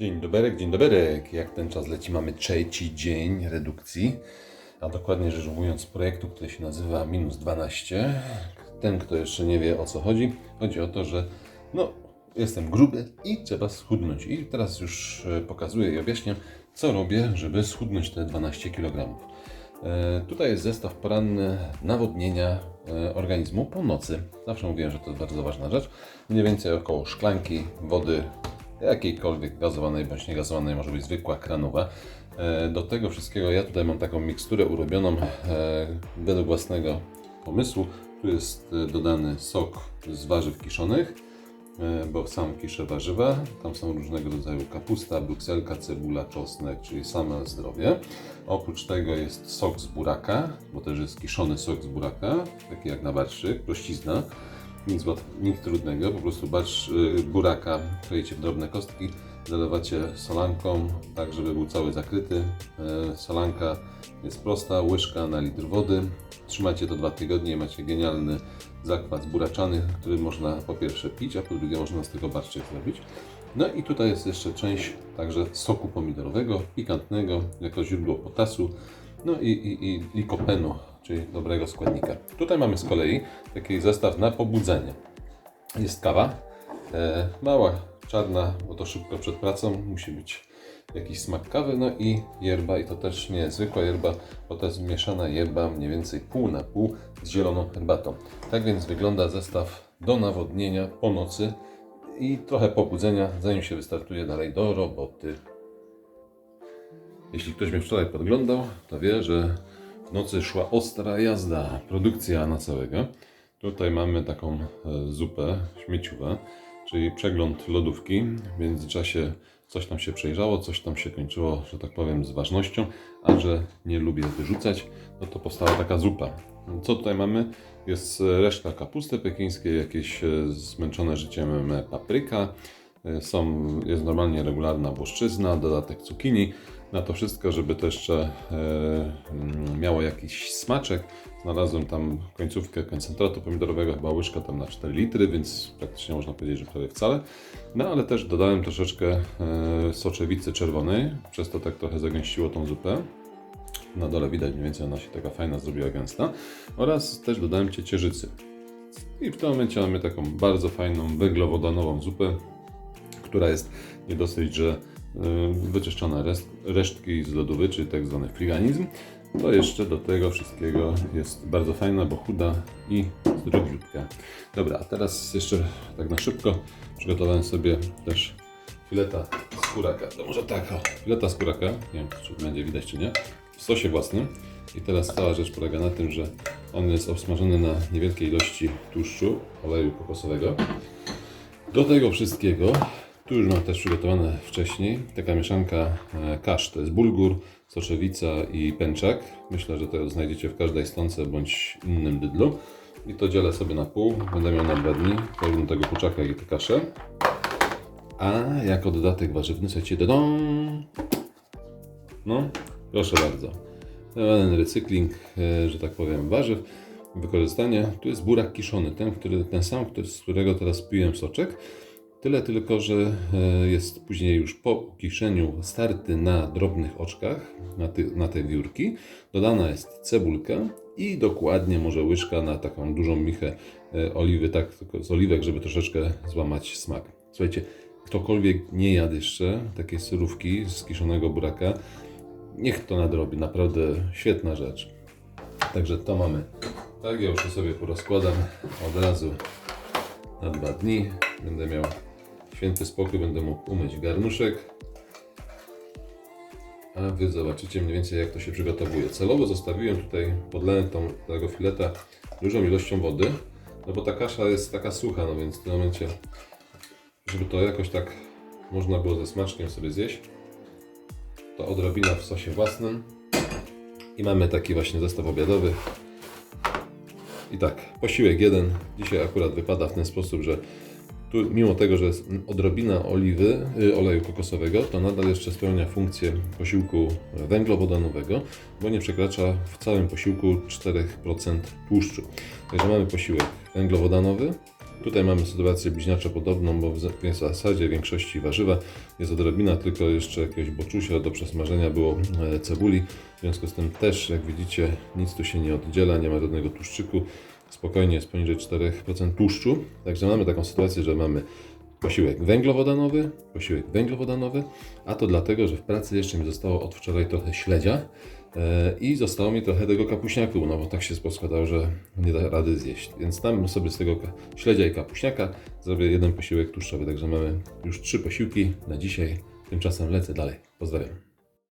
Dzień dobry, dzień dobry. Jak ten czas leci, mamy trzeci dzień redukcji, a dokładnie rzecz ujmując projektu, który się nazywa minus 12. Ten, kto jeszcze nie wie o co chodzi, chodzi o to, że no, jestem gruby i trzeba schudnąć. I teraz już e, pokazuję i objaśniam, co robię, żeby schudnąć te 12 kg. E, Tutaj jest zestaw poranny nawodnienia e, organizmu po nocy. Zawsze mówiłem, że to jest bardzo ważna rzecz. Mniej więcej około szklanki wody jakiejkolwiek gazowanej bądź niegazowanej, może być zwykła, kranowa. E, Do tego wszystkiego ja tutaj mam taką miksturę urobioną e, według własnego pomysłu. Tu jest e, dodany sok z warzyw kiszonych, bo sam kiszę warzywa. Tam są różnego rodzaju kapusta, brukselka, cebula, czosnek, czyli same zdrowie. Oprócz tego jest sok z buraka, bo też jest kiszony sok z buraka, taki jak na barszczyk, prościzna. Nic, nic trudnego, po prostu barsz, y, buraka kroicie w drobne kostki, zalewacie solanką, tak żeby był cały zakryty. E, Solanka jest prosta, łyżka na litr wody. Trzymacie to dwa tygodnie macie genialny zakwas buraczany, który można po pierwsze pić, a po drugie można z tego barszczyk zrobić. No i tutaj jest jeszcze część także soku pomidorowego, pikantnego, jako źródło potasu, no i, i, i likopenu, czyli dobrego składnika. Tutaj mamy z kolei taki zestaw na pobudzenie. Jest kawa, e, mała, czarna, bo to szybko przed pracą, musi być jakiś smak kawy, no i yerba, i to też nie zwykła yerba, bo to jest mieszana yerba, mniej więcej pół na pół z zieloną herbatą. Tak więc wygląda zestaw do nawodnienia po nocy i trochę pobudzenia, zanim się wystartuje dalej do roboty. Jeśli ktoś mnie wczoraj podglądał, to wie, że w nocy szła ostra jazda, produkcja na całego. Tutaj mamy taką e, zupę śmieciową, czyli przegląd lodówki. W międzyczasie coś tam się przejrzało, coś tam się kończyło, że tak powiem, z ważnością, a że nie lubię wyrzucać, no to powstała taka zupa. Co tutaj mamy? Jest resztka kapusty pekińskiej, jakieś e, zmęczone życiem e, papryka, są, jest normalnie regularna włoszczyzna, dodatek cukinii. Na to wszystko, żeby to jeszcze e, mm, miało jakiś smaczek, znalazłem tam końcówkę koncentratu pomidorowego, chyba łyżka tam na 4 litry, więc praktycznie można powiedzieć, że prawie wcale. No ale też dodałem troszeczkę e, soczewicy czerwonej, przez to tak trochę zagęściło tą zupę. Na dole widać mniej więcej ona się taka fajna zrobiła gęsta. Oraz też dodałem ciecierzycy. I w tym momencie mamy taką bardzo fajną węglowodanową zupę, która jest nie dosyć, że y, wyczyszczone resztki z lodówy, czyli tak zwany friganizm, to jeszcze do tego wszystkiego jest bardzo fajna, bo chuda i zdrowiutka. Dobra, a teraz jeszcze tak na szybko przygotowałem sobie też fileta skóraka. To może tak, o, fileta skóraka, nie wiem czy będzie widać czy nie, w sosie własnym. I teraz cała rzecz polega na tym, że on jest obsmażony na niewielkiej ilości tłuszczu, oleju kokosowego. Do tego wszystkiego, tu już mam też przygotowane wcześniej, taka mieszanka e, kasz, to jest bulgur, soczewica i pęczak. Myślę, że to znajdziecie w każdej stonce bądź innym bydlu. I to dzielę sobie na pół, będę miał na dwa dni, weźmę tego kurczaka i tę kaszę. A jako dodatek warzywny, słuchajcie, dodą. No, proszę bardzo. Pełen recykling, e, że tak powiem, warzyw. Wykorzystanie. Tu jest burak kiszony, ten, który, ten sam, który, z którego teraz piłem soczek. Tyle tylko, że e, jest później już po kiszeniu starty na drobnych oczkach, na, ty, na te wiórki. Dodana jest cebulka i dokładnie może łyżka na taką dużą michę e, oliwy, tak z oliwek, żeby troszeczkę złamać smak. Słuchajcie, ktokolwiek nie jadł jeszcze takiej surówki z kiszonego buraka, niech to nadrobi. Naprawdę świetna rzecz. Także to mamy. Tak, ja już sobie porozkładam od razu na dwa dni. Będę miał święty spokój, będę mógł umyć garnuszek. A Wy zobaczycie mniej więcej jak to się przygotowuje. Celowo zostawiłem tutaj podlane tą, tego fileta dużą ilością wody, no bo ta kasza jest taka sucha, no więc w tym momencie, żeby to jakoś tak można było ze smaczkiem sobie zjeść, to odrobina w sosie własnym i mamy taki właśnie zestaw obiadowy. I tak, posiłek jeden. Dzisiaj akurat wypada w ten sposób, że tu mimo tego, że jest odrobina oliwy, y, oleju kokosowego, to nadal jeszcze spełnia funkcję posiłku węglowodanowego, bo nie przekracza w całym posiłku 4% tłuszczu. Także mamy posiłek węglowodanowy, Tutaj mamy sytuację bliźniaczo podobną, bo w za- w zasadzie większości warzywa jest odrobina tylko jeszcze jakiegoś boczusia do przesmażenia było e, cebuli. W związku z tym też, jak widzicie, nic tu się nie oddziela, nie ma żadnego tłuszczyku. Spokojnie jest poniżej 4% tłuszczu. Także mamy taką sytuację, że mamy posiłek węglowodanowy, posiłek węglowodanowy, a to dlatego, że w pracy jeszcze mi zostało od wczoraj trochę śledzia e, i zostało mi trochę tego kapuśniaku, no bo tak się poskładało, że nie da rady zjeść. Więc tam sobie z tego śledzia i kapuśniaka zrobię jeden posiłek tłuszczowy, także mamy już trzy posiłki na dzisiaj. Tymczasem lecę dalej. Pozdrawiam.